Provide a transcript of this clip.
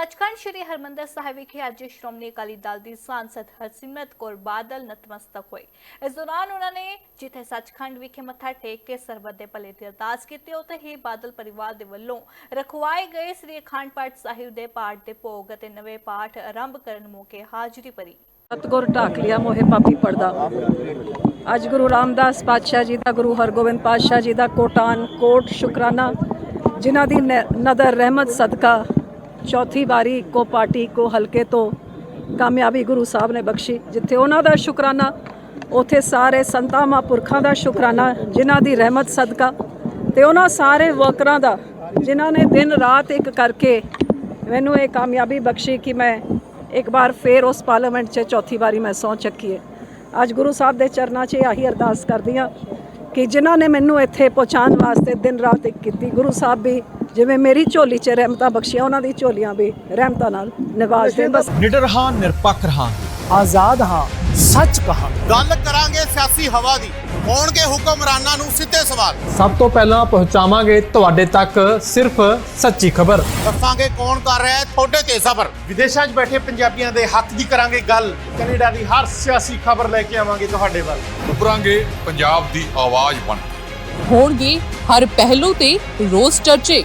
ਸੱਚਖੰਡ ਸ੍ਰੀ ਹਰਮੰਦਰ ਸਾਹਿਬ ਵਿਖੇ ਅੱਜ ਸ਼੍ਰੋਮਣੀ ਅਕਾਲੀ ਦਲ ਦੀ ਸਾਂਸਦ ਹਰਸਿਮਰਤ ਕੌਰ ਬਾਦਲ ਨਤਮਸਤਕ ਹੋਏ। ਇਸ ਦੌਰਾਨ ਉਹਨਾਂ ਨੇ ਜਿੱਥੇ ਸੱਚਖੰਡ ਵਿਖੇ ਮੱਥਾ ਟੇਕ ਕੇ ਸਰਬੱਤ ਦੇ ਭਲੇ ਦੀ ਅਰਦਾਸ ਕੀਤੀ, ਉੱਥੇ ਹੀ ਬਾਦਲ ਪਰਿਵਾਰ ਦੇ ਵੱਲੋਂ ਰਖਵਾਏ ਗਏ ਸ੍ਰੀ ਅਖੰਡ ਪਾਠ ਸਾਹਿਬ ਦੇ ਪਾਠ ਦੇ ਭੋਗ ਅਤੇ ਨਵੇਂ ਪਾਠ ਆਰੰਭ ਕਰਨ ਮੌਕੇ ਹਾਜ਼ਰੀ ਭਰੀ। ਸਤਗੁਰ ਢਾਕ ਲਿਆ ਮੋਹਿ ਪਾਪੀ ਪੜਦਾ ਅੱਜ ਗੁਰੂ ਰਾਮਦਾਸ ਪਾਤਸ਼ਾਹ ਜੀ ਦਾ, ਗੁਰੂ ਹਰਗੋਬਿੰਦ ਪਾਤਸ਼ਾਹ ਜੀ ਦਾ ਕੋਟਾਨ ਕੋਟ ਸ਼ੁਕਰਾਨਾ, ਜਿਨ੍ਹਾਂ ਦੀ ਨਦਰ ਰਹਿਮਤ ਸਦਕਾ ਚੌਥੀ ਵਾਰੀ ਇੱਕੋ ਪਾਰਟੀ, ਇੱਕੋ ਹਲਕੇ ਤੋਂ ਕਾਮਯਾਬੀ ਗੁਰੂ ਸਾਹਿਬ ਨੇ ਬਖਸ਼ੀ, ਜਿੱਥੇ ਉਹਨਾਂ ਦਾ ਸ਼ੁਕਰਾਨਾ, ਉਥੇ ਸਾਰੇ ਸੰਤਾਂ ਮਹਾਂਪੁਰਖਾਂ ਦਾ ਸ਼ੁਕਰਾਨਾ, ਜਿਨ੍ਹਾਂ ਦੀ ਰਹਿਮਤ ਸਦਕਾ ਤੇ ਉਹਨਾਂ ਸਾਰੇ ਵਰਕਰਾਂ ਦਾ, ਜਿਨ੍ਹਾਂ ਨੇ ਦਿਨ ਰਾਤ ਇੱਕ ਕਰਕੇ ਮੈਨੂੰ ਇਹ ਕਾਮਯਾਬੀ ਬਖਸ਼ੀ ਕਿ ਮੈਂ ਇੱਕ ਵਾਰ ਫੇਰ ਉਸ ਪਾਰਲੀਮੈਂਟ 'ਚ ਚੌਥੀ ਵਾਰੀ ਮੈਂ ਸਹੁੰ ਚੱਕੀ ਹੈ। ਅੱਜ ਗੁਰੂ ਸਾਹਿਬ ਦੇ ਚਰਨਾਂ 'ਚ ਆਹੀ ਅਰਦਾਸ ਕਰਦੀ ਹਾਂ ਕਿ ਜਿਨ੍ਹਾਂ ਨੇ ਮੈਨੂੰ ਇੱਥੇ ਪਹੁੰਚਾਉਣ ਵਾਸਤੇ ਦਿਨ ਰਾਤ ਇੱਕ ਕੀਤੀ, ਗੁਰੂ ਸਾਹਿਬ ਵੀ ਜਿਵੇਂ ਮੇਰੀ ਝੋਲੀ 'ਚ ਰਹਿਮਤਾਂ ਬਖਸ਼ੀਆਂ ਉਹਨਾਂ ਦੀ ਝੋਲੀਆਂ ਵੀ ਰਹਿਮਤਾਂ ਨਾਲ ਨਿਵਾਜ ਦੇ ਬਸ ਨਿਡਰ ਹਾਂ ਨਿਰਪੱਖ ਰਹਾਂਗੇ। ਆਜ਼ਾਦ ਹਾਂ ਸੱਚ ਕਹਾਂਗੇ। ਗੱਲ ਕਰਾਂਗੇ ਸਿਆਸੀ ਹਵਾ ਦੀ। ਹੋਣਗੇ ਹੁਕਮਰਾਨਾਂ ਨੂੰ ਸਿੱਧੇ ਸਵਾਲ। ਸਭ ਤੋਂ ਪਹਿਲਾਂ ਪਹੁੰਚਾਵਾਂਗੇ ਤੁਹਾਡੇ ਤੱਕ ਸਿਰਫ ਸੱਚੀ ਖਬਰ। ਦੱਸਾਂਗੇ ਕੌਣ ਕਰ ਰਿਹਾ ਹੈ ਤੁਹਾਡੇ ਤੇ ਸਬਰ। ਵਿਦੇਸ਼ਾਂ 'ਚ ਬੈਠੇ ਪੰਜਾਬੀਆਂ ਦੇ ਹੱਕ ਦੀ ਕਰਾਂਗੇ ਗੱਲ। ਕੈਨੇਡਾ ਦੀ ਹਰ ਸਿਆਸੀ ਖਬਰ ਲੈ ਕੇ ਆਵਾਂਗੇ ਤੁਹਾਡੇ ਵੱਲ। ਉੱਭਰਾਂਗੇ ਪੰਜਾਬ ਦੀ ਆਵਾਜ਼ ਬਣ। ਹੋਣਗੇ ਹਰ ਪਹਿਲੂ ਤੇ ਰੋਜ਼ ਚਰਚੇ।